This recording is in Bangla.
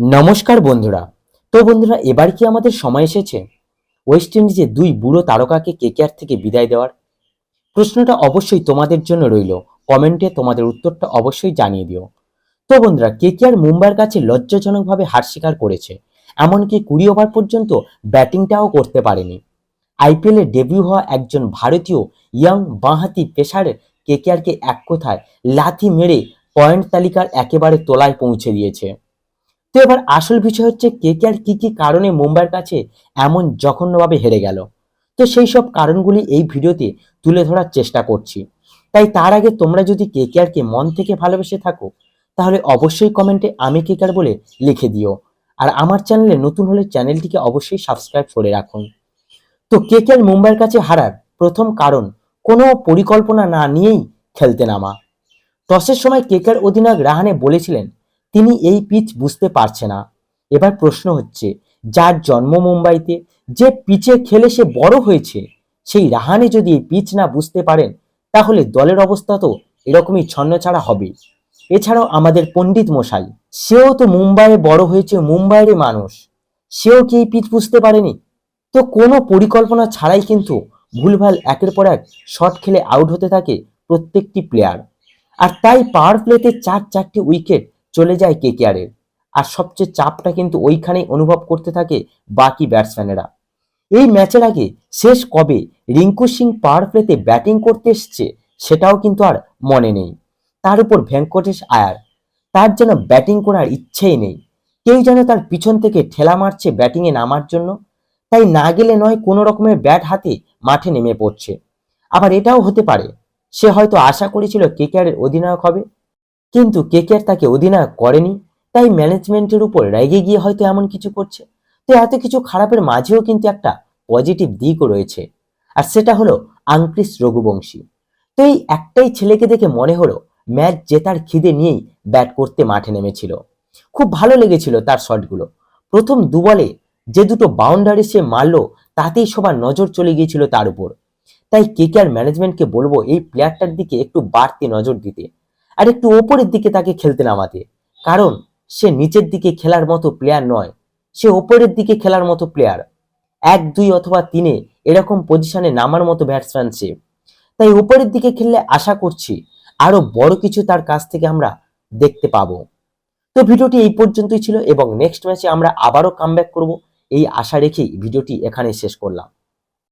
নমস্কার বন্ধুরা। তো বন্ধুরা, এবার কি আমাদের সময় এসেছে? ওয়েস্ট ইন্ডিজে দুই বুড়ো তারকাকে কেকেআর থেকে বিদায় দেওয়ার? প্রশ্নটা অবশ্যই তোমাদের জন্য রইল। কমেন্টে তোমাদের উত্তরটা অবশ্যই জানিয়ে দিও। তো বন্ধুরা কেকেআর মুম্বাইয়ের কাছে লজ্জাজনকভাবে হার স্বীকার করেছে? এমনকি কুড়ি ওভার পর্যন্ত ব্যাটিংটাও করতে পারেনি। আইপিএলে ডেবিউ হওয়া একজন ভারতীয় ইয়াং বাঁহাতি পেসারের কেকেআরকে এক কথায় লাথি মেরে পয়েন্ট তালিকার একেবারে তোলায় পৌঁছে দিয়েছে। তো এবার আসল বিষয় হচ্ছে কে কে আর কি কি কারণে মুম্বাইয়ের কাছে এমন জঘন্যভাবে হেরে গেল। তো সেই সব কারণগুলি এই ভিডিওতে তুলে ধরার চেষ্টা করছি। তাই তার আগে তোমরা যদি কে কে কে মন থেকে ভালোবেসে থাকো, তাহলে অবশ্যই কমেন্টে আমি কে কার বলে লিখে দিও। আর আমার চ্যানেলে নতুন হলে চ্যানেলটিকে অবশ্যই সাবস্ক্রাইব করে রাখুন। তো কে কে আর মুম্বাইয়ের কাছে হারার প্রথম কারণ, কোনো পরিকল্পনা না নিয়েই খেলতে নামা। টসের সময় কেকার অধিনায়ক রাহানে বলেছিলেন তিনি এই পিচ বুঝতে পারছে না। এবার প্রশ্ন হচ্ছে, যার জন্ম মুম্বাইতে, যে পিচে খেলে সে বড় হয়েছে, সেই রাহানে যদি এই পিচ না বুঝতে পারেন, তাহলে দলের অবস্থা তো এরকমই ছন্ন ছাড়া হবে। এছাড়াও আমাদের পণ্ডিত মশাই, সেও তো মুম্বাইয়ে বড় হয়েছে মুম্বাইয়ের মানুষ। সেও কি এই পিচ বুঝতে পারেনি? তো কোনো পরিকল্পনা ছাড়াই কিন্তু ভুলভাল একের পর এক শট খেলে আউট হতে থাকে প্রত্যেকটি প্লেয়ার আর তাই পাওয়ার প্লেতে চার চারটি উইকেট চলে যায় কে কেকেআরের। আর সবচেয়ে চাপটা কিন্তু ওইখানেই অনুভব করতে থাকে বাকি ব্যাটসম্যানেরা। এই ম্যাচের আগে শেষ কবে রিঙ্কু সিং পাওয়ার প্লেতে ব্যাটিং করতে এসছে সেটাও কিন্তু আর মনে নেই। তার উপর ভেঙ্কটেশ আয়ার। তার যেন ব্যাটিং করার ইচ্ছেই নেই। কেউ যেন তার পিছন থেকে ঠেলা মারছে ব্যাটিংয়ে নামার জন্য। তাই না গেলে নয় কোনো রকমের ব্যাট হাতে মাঠে নেমে পড়ছে। আবার এটাও হতে পারে। সে হয়তো আশা করেছিল কেকেআরের অধিনায়ক হবে। কিন্তু কেকেআর তাকে অধিনায়ক করেনি, তাই ম্যানেজমেন্টের উপর রেগে গিয়ে হয়তো এমন কিছু করছে। তো এত কিছু খারাপের মাঝেও কিন্তু একটা পজিটিভ দিকও রয়েছে। আর সেটা হলো আংক্রিস রঘুবংশী। তো এই একটাই ছেলেকে দেখে মনে হলো ম্যাচ জেতার খিদে নিয়েই ব্যাট করতে মাঠে নেমেছিল। খুব ভালো লেগেছিল তার শটগুলো। প্রথম দু বলে যে দুটো বাউন্ডারি সে মারলো, তাতেই সবার নজর চলে গিয়েছিল তার উপর। তাই কেকেআর ম্যানেজমেন্টকে বলব এই প্লেয়ারটার দিকে একটু বাড়তি নজর দিতে। আর একটু ওপরের দিকে তাকে খেলতে নামাতে। কারণ, সে নিচের দিকে খেলার মতো প্লেয়ার নয়। সে ওপরের দিকে খেলার মতো প্লেয়ার এক, দুই অথবা তিনে এরকম পজিশনে নামার মতো ব্যাটসম্যান সে। তাই উপরের দিকে খেললে আশা করছি আরও বড় কিছু তার কাছ থেকে আমরা দেখতে পাবো। তো ভিডিওটি এই পর্যন্তই ছিল এবং নেক্সট ম্যাচে আমরা আবারও কামব্যাক করব। এই আশা রেখেই ভিডিওটি এখানে শেষ করলাম।